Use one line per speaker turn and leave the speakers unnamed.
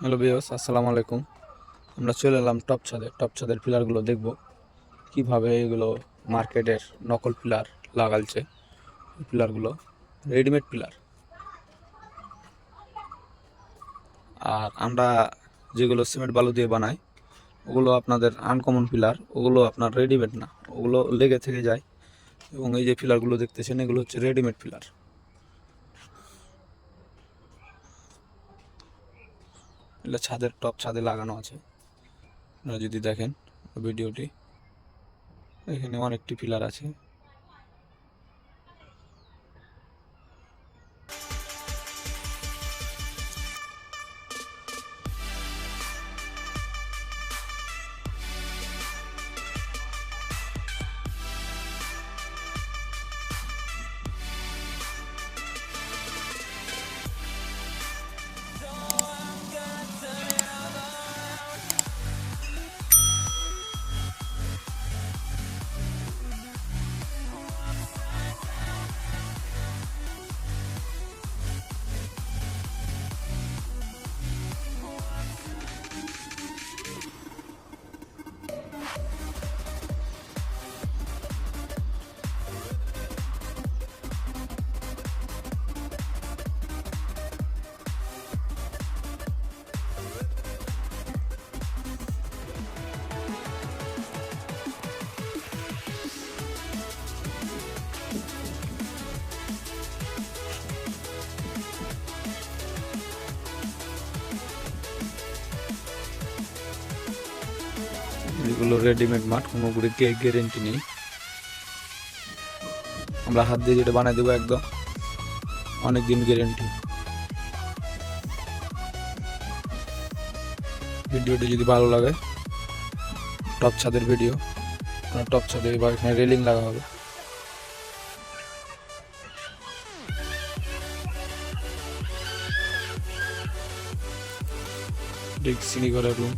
Hello বিয়স আসসালামু আলাইকুম। আমরা চলে এলাম টপ ছাদে টপ ছাদের পিলারগুলো দেখব। কীভাবে এগুলো মার্কেটের নকল পিলার লাগালছে পিলারগুলো, রেডিমেড পিলার। আর আমরা যেগুলো সিমেন্ট বালু দিয়ে বানাই, ওগুলো আপনাদের আনকমন পিলার, ওগুলো আপনার রেডিমেড না, ওগুলো লেগে থেকে যায়। এবং এই যে পিলারগুলো দেখতেছেন, এগুলো হচ্ছে রেডিমেড পিলার। এটা ছাদের টপ ছাদে লাগানো আছে। আপনারা যদি দেখেন ভিডিওটি এখানে অনেকটি পিলার আছে। এগুলো রেডিমেড মাঠ, কোনো গ্যারেন্টি নেই। আমরা হাত দিয়ে যেটা বানাই দেবো একদম অনেক দিন গ্যারেন্টি ভিডিওটি যদি ভালো লাগে, টপ ছাদের ভিডিও টপ ছাদে বা এখানে রেলিং লাগা হবে। সিনি ঘরের রুম